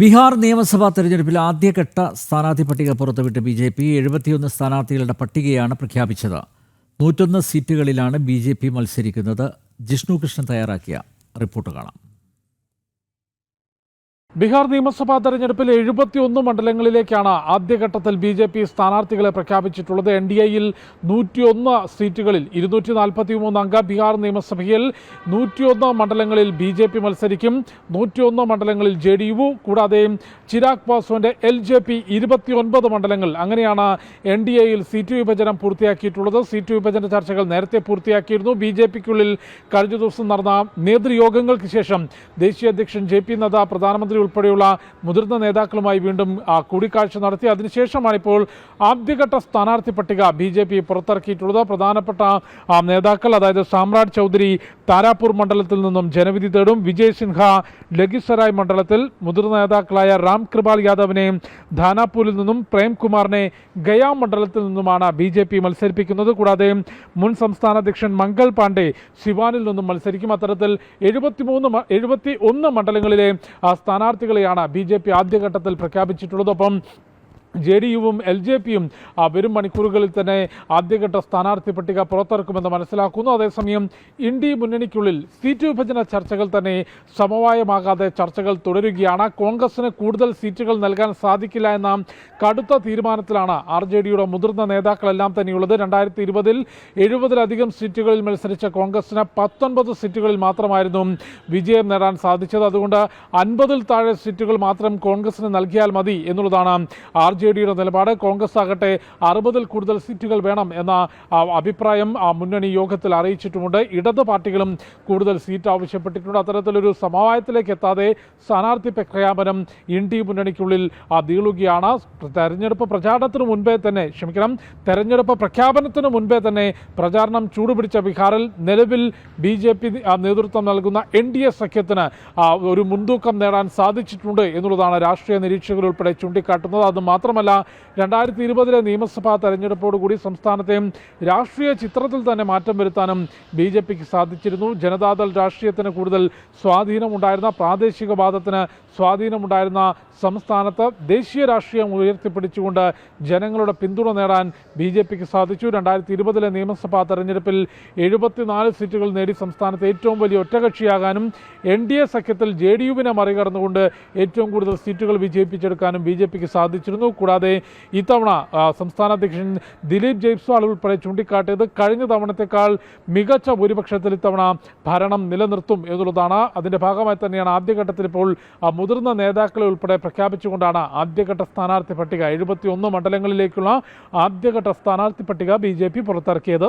ബീഹാർ നിയമസഭാ തെരഞ്ഞെടുപ്പിൽ ആദ്യഘട്ട സ്ഥാനാർത്ഥി പട്ടിക പുറത്തുവിട്ട് ബി ജെ പി എഴുപത്തിയൊന്ന് സ്ഥാനാർത്ഥികളുടെ പട്ടികയാണ് പ്രഖ്യാപിച്ചത്. നൂറ്റൊന്ന് സീറ്റുകളിലാണ് ബി ജെ പി മത്സരിക്കുന്നത്. ജിഷ്ണു കൃഷ്ണൻ തയ്യാറാക്കിയ റിപ്പോർട്ട് കാണാം. ബീഹാർ നിയമസഭാ തെരഞ്ഞെടുപ്പിൽ എഴുപത്തിയൊന്ന് മണ്ഡലങ്ങളിലേക്കാണ് ആദ്യഘട്ടത്തിൽ ബി ജെ പി സ്ഥാനാർത്ഥികളെ പ്രഖ്യാപിച്ചിട്ടുള്ളത്. എൻ ഡി എയിൽ നൂറ്റിയൊന്ന് സീറ്റുകളിൽ ഇരുന്നൂറ്റി നാൽപ്പത്തി മൂന്ന് അംഗ ബീഹാർ നിയമസഭയിൽ നൂറ്റിയൊന്ന് മണ്ഡലങ്ങളിൽ ബി ജെ പി മത്സരിക്കും. നൂറ്റിയൊന്ന് മണ്ഡലങ്ങളിൽ ജെ ഡി യു കൂടാതെ ചിരാഗ് പാസ്വാന്റെ എൽ ജെ പി ഇരുപത്തിയൊൻപത് മണ്ഡലങ്ങൾ. അങ്ങനെയാണ് എൻ ഡി എയിൽ സീറ്റ് വിഭജനം പൂർത്തിയാക്കിയിട്ടുള്ളത്. സീറ്റ് വിഭജന ചർച്ചകൾ നേരത്തെ പൂർത്തിയാക്കിയിരുന്നു. ബി ജെ പിക്കുള്ളിൽ കഴിഞ്ഞ ദിവസം നടന്ന നേതൃയോഗങ്ങൾക്ക് ശേഷം ദേശീയ അധ്യക്ഷൻ ജെ പി നദ്ദ പ്രധാനമന്ത്രി ഉൾപ്പെടെയുള്ള മുതിർന്ന നേതാക്കളുമായി വീണ്ടും കൂടിക്കാഴ്ച നടത്തി. അതിനുശേഷമാണ് ഇപ്പോൾ ആദ്യഘട്ട സ്ഥാനാർത്ഥി പട്ടിക ബി ജെ പി പുറത്തിറക്കിയിട്ടുള്ളത്. പ്രധാനപ്പെട്ട നേതാക്കൾ അതായത് സാമ്രാട് ചൗധരി താരാപൂർ മണ്ഡലത്തിൽ നിന്നും ജനവിധി തേടും വിജയ് സിൻഹ ലഗിസറായ് മണ്ഡലത്തിൽ മുതിർന്ന നേതാക്കളായ രാം കൃപാൽ യാദവിനെ ധാനാപൂരിൽ നിന്നും പ്രേംകുമാറിനെ ഗയാ മണ്ഡലത്തിൽ നിന്നുമാണ് ബി ജെ പി മത്സരിപ്പിക്കുന്നത്. കൂടാതെ മുൻ സംസ്ഥാന അധ്യക്ഷൻ മംഗൾ പാണ്ഡെ ശിവാനിൽ നിന്നും മത്സരിക്കും. അത്തരത്തിൽ എഴുപത്തിമൂന്ന് എഴുപത്തി ഒന്ന് മണ്ഡലങ്ങളിലെ സ്ഥാനാർത്ഥികളെയാണ് ബി ജെ പി ആദ്യഘട്ടത്തിൽ പ്രഖ്യാപിച്ചിട്ടുള്ളത്. ഒപ്പം ജെ ഡി യുവും എൽ ജെ പിയും വരും മണിക്കൂറുകളിൽ തന്നെ ആദ്യഘട്ട സ്ഥാനാർത്ഥി പട്ടിക പുറത്തിറക്കുമെന്ന് മനസ്സിലാക്കുന്നു. അതേസമയം ഇന്ത്യ മുന്നണിക്കുള്ളിൽ സീറ്റ് വിഭജന ചർച്ചകൾ തന്നെ സമവായമാകാതെ ചർച്ചകൾ തുടരുകയാണ്. കോൺഗ്രസിന് കൂടുതൽ സീറ്റുകൾ നൽകാൻ സാധിക്കില്ല എന്ന കടുത്ത തീരുമാനത്തിലാണ് ആർ ജെ ഡിയുടെ മുതിർന്ന നേതാക്കളെല്ലാം തന്നെയുള്ളത്. രണ്ടായിരത്തി ഇരുപതിൽ എഴുപതിലധികം സീറ്റുകളിൽ മത്സരിച്ച കോൺഗ്രസിന് പത്തൊൻപത് സീറ്റുകളിൽ മാത്രമായിരുന്നു വിജയം നേടാൻ സാധിച്ചത്. അതുകൊണ്ട് അൻപതിൽ താഴെ സീറ്റുകൾ മാത്രം കോൺഗ്രസിന് നൽകിയാൽ മതി എന്നുള്ളതാണ് ആർ ജെ ഡിയുടെ നിലപാട്. കോൺഗ്രസ് ആകട്ടെ അറുപതിൽ കൂടുതൽ സീറ്റുകൾ വേണം എന്ന അഭിപ്രായം മുന്നണി യോഗത്തിൽ അറിയിച്ചിട്ടുമുണ്ട്. ഇടത് പാർട്ടികളും കൂടുതൽ സീറ്റ് ആവശ്യപ്പെട്ടിട്ടുണ്ട്. അത്തരത്തിലൊരു സമവായത്തിലേക്ക് എത്താതെ സ്ഥാനാർത്ഥി പ്രഖ്യാപനം ഇന്ത്യ മുന്നണിക്കുള്ളിൽ നീളുകയാണ്. തെരഞ്ഞെടുപ്പ് പ്രചാരണത്തിന് മുൻപേ തന്നെ ക്ഷമിക്കണം തെരഞ്ഞെടുപ്പ് പ്രഖ്യാപനത്തിന് മുൻപേ തന്നെ പ്രചാരണം ചൂടുപിടിച്ച ബീഹാറിൽ നിലവിൽ ബി ജെ പി നേതൃത്വം നൽകുന്ന എൻ ഡി എ സഖ്യത്തിന് ഒരു മുൻതൂക്കം നേടാൻ സാധിച്ചിട്ടുണ്ട് എന്നുള്ളതാണ് രാഷ്ട്രീയ നിരീക്ഷകർ ഉൾപ്പെടെ ചൂണ്ടിക്കാട്ടുന്നത്. അത് മാത്രമല്ല രണ്ടായിരത്തി ഇരുപതിലെ നിയമസഭാ തെരഞ്ഞെടുപ്പോടുകൂടി സംസ്ഥാനത്തെ രാഷ്ട്രീയ ചിത്രത്തിൽ തന്നെ മാറ്റം വരുത്താനും ബി ജെ പിക്ക് സാധിച്ചിരുന്നു. ജനതാദൾ രാഷ്ട്രീയത്തിന് കൂടുതൽ സ്വാധീനമുണ്ടായിരുന്ന പ്രാദേശികവാദത്തിന് സ്വാധീനമുണ്ടായിരുന്ന സംസ്ഥാനത്ത് ദേശീയ രാഷ്ട്രീയം ഉയർത്തിപ്പിടിച്ചുകൊണ്ട് ജനങ്ങളുടെ പിന്തുണ നേടാൻ ബി ജെ പിക്ക് സാധിച്ചു. രണ്ടായിരത്തി ഇരുപതിലെ നിയമസഭാ തെരഞ്ഞെടുപ്പിൽ എഴുപത്തിനാല് സീറ്റുകൾ നേടി സംസ്ഥാനത്ത് ഏറ്റവും വലിയ ഒറ്റകക്ഷിയാകാനും എൻ ഡി എ സഖ്യത്തിൽ ജെ ഡി യുവിനെ മറികടന്നുകൊണ്ട് ഏറ്റവും കൂടുതൽ സീറ്റുകൾ വിജയിപ്പിച്ചെടുക്കാനും ബി ജെ പിക്ക് സാധിച്ചിരുന്നു. കൂടാതെ ഇത്തവണ സംസ്ഥാന അധ്യക്ഷൻ ദിലീപ് ജയ്സ്വാൾ ഉൾപ്പെടെ ചൂണ്ടിക്കാട്ടിയത് കഴിഞ്ഞ തവണത്തേക്കാൾ മികച്ച ഭൂരിപക്ഷത്തിൽ ഇത്തവണ ഭരണം നിലനിർത്തും എന്നുള്ളതാണ്. അതിന്റെ ഭാഗമായി തന്നെയാണ് ആദ്യഘട്ടത്തിൽ ഇപ്പോൾ മുതിർന്ന നേതാക്കളെ ഉൾപ്പെടെ പ്രഖ്യാപിച്ചുകൊണ്ടാണ് ആദ്യഘട്ട സ്ഥാനാർത്ഥി പട്ടിക. എഴുപത്തിയൊന്ന് മണ്ഡലങ്ങളിലേക്കുള്ള ആദ്യഘട്ട സ്ഥാനാർത്ഥി പട്ടിക ബി പുറത്തിറക്കിയത്.